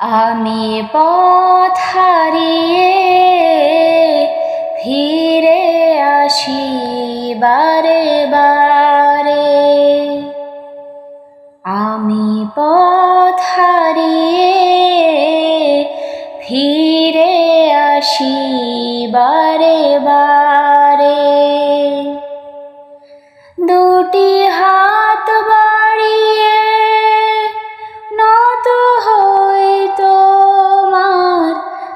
আমি পথ হারিয়ে ফিরে আসি বারে বারে। আমি পথ হারিয়ে ফিরে আসি বারে বারে। দুটি হাত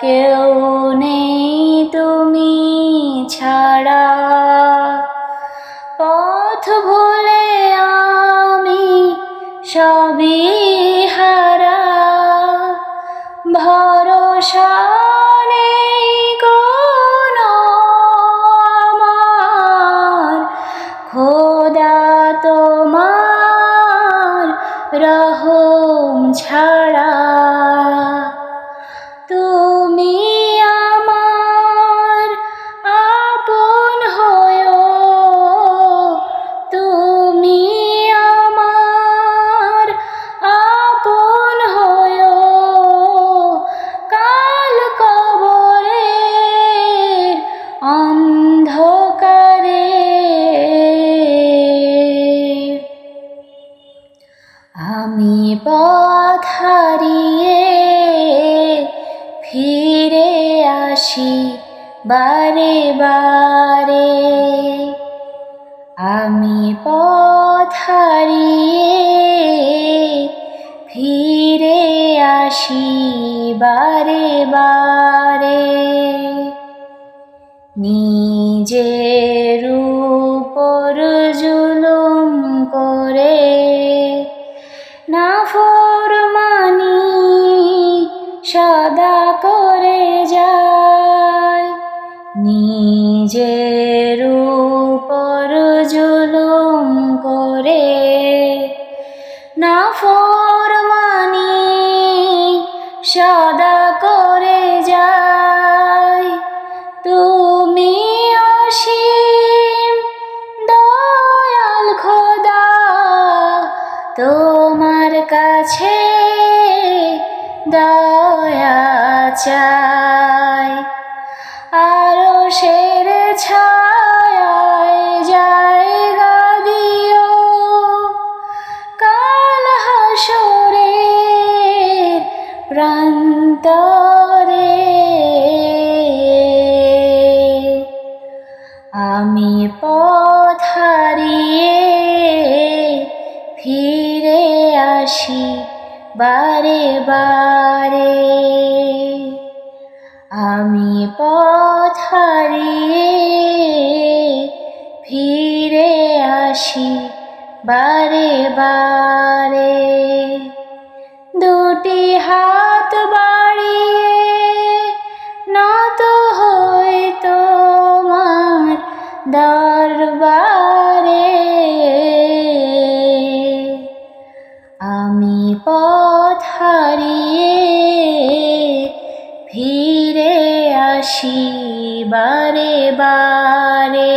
কেউ নেই তুমি ছাড়া। পথ ভুলে আমি সবই হারা। ভরসা খোদা তোমার রহম ছাড়া। ফিরে আসি বারে বারে। আমি পথ হারিয়ে ফিরে আসি বারে বারে। নিজের নিজের উপর জুলুম করে না ফরমানি সদা করে যায়। তুমি অসীম দয়াল খোদা, তোমার কাছে দয়া চাই। শের ছায় জায়গা দিও। কাল হাসরের প্রান্তরে। আমি পথ হারিয়ে ফিরে আসি বারে বারে। আসি বারে বারে। দুটি হাত বাড়িয়ে নত হই তোমার দরবারে। আমি পথ হারিয়ে ফিরে আসি বারে বারে।